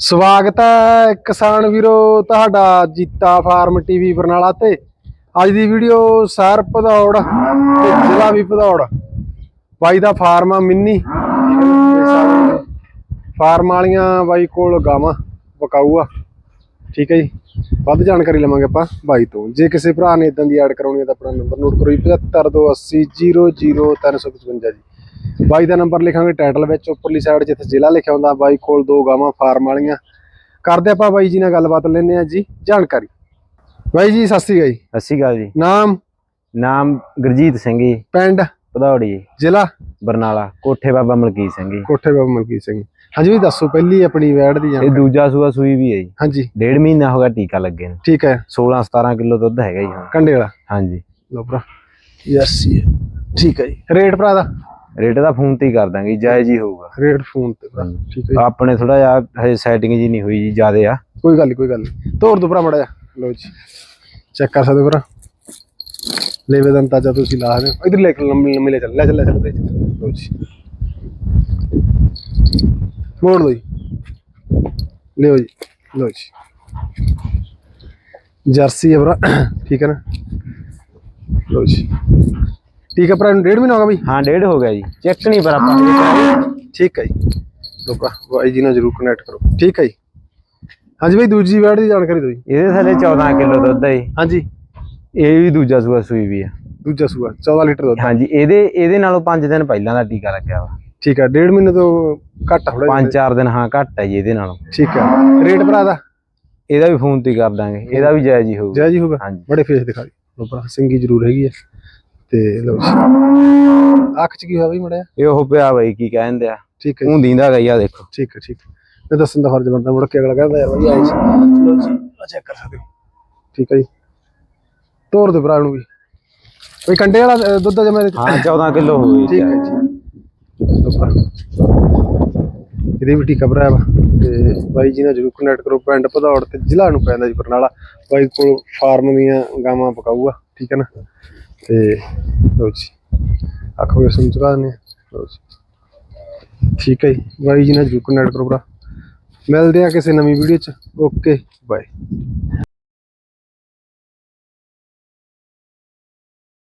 ਸਵਾਗਤ ਹੈ ਕਿਸਾਨ ਵੀਰੋ ਤੁਹਾਡਾ ਜੀਤਾ ਫਾਰਮ ਟੀਵੀ ਬਰਨਾਲਾ ਤੇ। ਅੱਜ ਦੀ ਵੀਡੀਓ ਸਰ ਭਦੌੜ ਤੇ ਜ਼ਿਲ੍ਹਾ ਵੀ ਭਦੌੜ। ਬਾਈ ਦਾ ਫਾਰਮ ਆ ਮਿੰਨੀ। ਫਾਰਮ ਵਾਲੀਆਂ ਬਾਈ ਕੋਲ ਗਾਵਾਂ ਬਕਾਊ ਆ ਠੀਕ ਹੈ ਜੀ। ਵੱਧ ਜਾਣਕਾਰੀ ਲਵਾਂਗੇ ਆਪਾਂ ਬਾਈ ਤੋਂ। ਜੇ ਕਿਸੇ ਭਰਾ ਨੇ ਇਦਾਂ ਦੀ ਐਡ ਕਰਾਉਣੀ ਹੈ ਤਾਂ ਆਪਣਾ ਨੰਬਰ ਨੋਟ ਕਰੋ ਜੀ 7528000355 ਜੀ। ਬਾਈ ਦਾ ਨੰਬਰ ਲਿਖਾਂਗੇ ਟਾਈਟਲ ਵਿੱਚ ਉੱਪਰਲੀ ਸਾਈਡ ਜਿੱਥੇ ਜ਼ਿਲ੍ਹਾ ਲਿਖਿਆ ਹੁੰਦਾ ਬਾਈ ਕੋਲ ਦੋ ਗਾਵਾਂ ਫਾਰਮ ਵਾਲੀਆਂ। ਕਰਦੇ ਆਪਾਂ ਬਾਈ ਜੀ ਨਾਲ ਗੱਲਬਾਤ ਲੈਣੇ ਆ ਜੀ ਜਾਣਕਾਰੀ। ਬਾਈ ਜੀ ਸਤਿ ਸ੍ਰੀ ਅਕਾਲ ਜੀ। ਸਤਿ ਸ਼੍ਰੀ ਅਕਾਲ ਜੀ। ਨਾਮ? ਨਾਮ ਗੁਰਜੀਤ ਸਿੰਘ ਜੀ। ਪਿੰਡ? ਭਦੌੜੀ ਜ਼ਿਲ੍ਹਾ? ਬਰਨਾਲਾ। ਕੋਠੇ ਬਾਬਾ ਮਲਕੀਤ ਸਿੰਘ ਜੀ। ਕੋਠੇ ਬਾਬਾ ਮਲਕੀਤ ਸਿੰਘ। ਹਾਂਜੀ ਵੀ ਦੱਸੋ ਪਹਿਲੀ ਆਪਣੀ ਵੈੜ ਦੀ ਇਹ ਜਾਣਕਾਰੀ। ਦੂਜਾ ਸੂਆ ਸੂਈ ਵੀ ਹੈ ਜੀ। ਹਾਂਜੀ। ਡੇਢ ਮਹੀਨਾ ਹੋ ਗਿਆ ਟੀਕਾ ਲੱਗੇ ਨੂੰ। ਠੀਕ ਹੈ। 16 17 ਕਿਲੋ ਦੁੱਧ ਹੈਗਾ ਜੀ ਕੰਡੇ ਵਾਲਾ। ਹਾਂਜੀ। ਲੋ ਭਰਾ। ਯੈਸ ਜੀ। ਠੀਕ ਹੈ ਜੀ। ਰੇਟ ਭਰਾ ਦਾ? ਰੇਟ ਦਾ ਫੋਨ ਤੇ ਹੀ ਕਰ ਦਾਂਗੇ ਜਾਇਜ਼ ਹੀ ਹੋਊਗਾ। ਰੇਟ ਫੋਨ ਤੇ ਭਰਾ ਠੀਕ ਹੈ ਜੀ। ਆਪਣੇ ਥੋੜਾ ਜਿਹਾ ਹਜੇ ਸੈਟਿੰਗ ਜੀ ਨਹੀਂ ਹੋਈ ਜੀ ਜਿਆਦੇ ਆ। ਕੋਈ ਗੱਲ ਨੀ ਕੋਈ ਗੱਲ ਨੀ। ਤੋੜ ਦੋ ਭਰਾ ਮੜਾ ਜਾ ਲੋ ਜੀ ਚੈੱਕ ਕਰ ਸਕਦੇ ਹੋ ਭਰਾ। ਲੈਵੇ ਦਾ ਅੰਦਾਜ਼ਾ ਤੁਸੀਂ ਲਾ ਸਕਦੇ ਹੋ। ਇਧਰ ਲੈ ਕੇ ਲੰਮੀ ਲੰਮੀ ਲੈ ਚੱਲ ਲੈ ਚੱਲ ਲੈ ਚੱਲ। ਲਓ ਜੀ। ਮੋੜ ਲਓ ਜੀ। ਲਿਓ ਜੀ ਲਓ ਜੀ। ਜਰਸੀ ਹੈ ਭਰਾ ਠੀਕ ਹੈ ਨਾ? ਲਓ ਜੀ। ਠੀਕ ਹੈ ਭਰਾ ਨੂੰ ਡੇਢ ਮਹੀਨਾ ਹੋ ਗਿਆ ਬਈ? ਹਾਂ ਡੇਢ ਹੋ ਗਿਆ ਜੀ। ਚੈੱਕ ਨਹੀਂ ਪਰ ਆਪਾਂ। ਠੀਕ ਹੈ ਜੀ। ਭਰਾ ਬਾਈ ਜੀ ਨਾਲ ਜਰੂਰ ਕਨੈਕਟ ਕਰੋ। ਠੀਕ ਹੈ ਜੀ। ਹਾਂਜੀ ਬਈ ਦੂਜੀ ਵੈੜ ਦੀ ਜਾਣਕਾਰੀ ਦਿਓ ਜੀ। ਇਹਦੇ ਥੱਲੇ 14 ਕਿਲੋ ਦੁੱਧ ਹੈ ਜੀ। ਹਾਂਜੀ। ਇਹ ਵੀ ਦੂਜਾ ਸੂਆ ਸੂਈ ਵੀ ਆ। ਦੂਜਾ ਸੂਆ 14 ਲੀਟਰ ਦੁੱਧ। ਹਾਂਜੀ ਇਹਦੇ ਇਹਦੇ ਨਾਲੋਂ 5 ਦਿਨ ਪਹਿਲਾਂ ਦਾ ਟੀਕਾ ਲੱਗਿਆ ਵਾ। ਠੀਕ ਹੈ ਡੇਢ ਮਹੀਨੇ ਤੋਂ ਘੱਟ ਥੋੜਾ 5-4 ਦਿਨ ਹਾਂ ਘੱਟ ਹੈ ਜੀ ਇਹਦੇ ਨਾਲੋਂ। ਠੀਕ ਹੈ। ਰੇਟ ਭਰਾ ਦਾ? ਇਹਦਾ ਵੀ ਫੋਨ ਤੇ ਹੀ ਕਰ ਦਾਂਗੇ। ਇਹਦਾ ਵੀ ਜਾਇਜ਼ ਹੀ ਹੋਊਗਾ। ਜੈ ਜੀ ਹੋਗਾ ਹਾਂਜੀ। ਬੜੇ ਫੇਸ ਦਿਖਾ ਲਓ ਭਰਾ ਸਿੰਗੀ ਜ਼ਰੂਰ ਹੈਗੀ ਹੈ ਤੇ ਲਓ ਜੀ। ਅੱਖ ਚ ਕੀ ਹੋਇਆ ਬਈ ਮੜਿਆ ਇਹ ਉਹ ਪਿਆ ਬਈ ਕੀ ਕਹਿੰਦੇ ਆ? ਠੀਕ ਹੈ ਜੀ, ਉਹ ਦੀਂਦਾ ਗਈ ਆ ਦੇਖੋ। ਠੀਕ ਹੈ ਠੀਕ ਹੈ। ਇਹ ਦੱਸਣ ਦਾ ਫਰਜ਼ ਬਣਦਾ ਮੁੜ ਕੇ ਅਗਲਾ ਕਹਿੰਦਾ ਯਾਰ ਬਈ ਆਏ ਸੀ। ਲਓ ਜੀ ਆ ਚੈੱਕ ਕਰ ਸਕਦੇ ਹੋ। ਠੀਕ ਹੈ ਜੀ। ਤੋੜ ਦੇ ਭਰਾ ਨੂੰ ਵੀ। ਬਈ ਕੰਡੇ ਵਾਲਾ ਅ, ਦੁੱਧ ਜਮਾ ਚ। ਹਾਂ 14 ਕਿਲੋ ਹੋ ਗਈ। ਠੀਕ ਹੈ ਜੀ। ਭਰਾ। ਇਹਦੇ ਵੀ ਟੀਕਾ ਭਰਾਇਆ ਵਾ। ਤੇ ਬਾਈ ਜੀ ਨਾਲ ਜਰੂਰ ਕਨੈਕਟ ਕਰੋ ਪਿੰਡ ਭਦੌੜ ਤੇ ਜ਼ਿਲ੍ਹਾ ਨੂੰ ਪੈਂਦਾ ਜੀ ਬਰਨਾਲਾ। ਬਾਈ ਕੋਲ ਫਾਰਮ ਦੀਆਂ ਗਾਵਾਂ ਪਕਾਊਗਾ। ਠੀਕ ਹੈ ਨਾ? ਤੇ ਲਓ ਜੀ ਆਖੋ ਇਸ ਨੂੰ ਚੁਕਾ ਦਿੰਦੇ ਹਾਂ। ਲਓ ਜੀ ਠੀਕ ਹੈ ਜੀ ਬਾਈ ਜੀ ਨਾਲ ਜਰੂਰ ਕਨੈਕਟ ਕਰੋ ਭਰਾ ਮਿਲਦੇ ਆ ਕਿਸੇ ਨਵੀਂ ਵੀਡੀਓ ਚ ਓਕੇ ਬਾਏ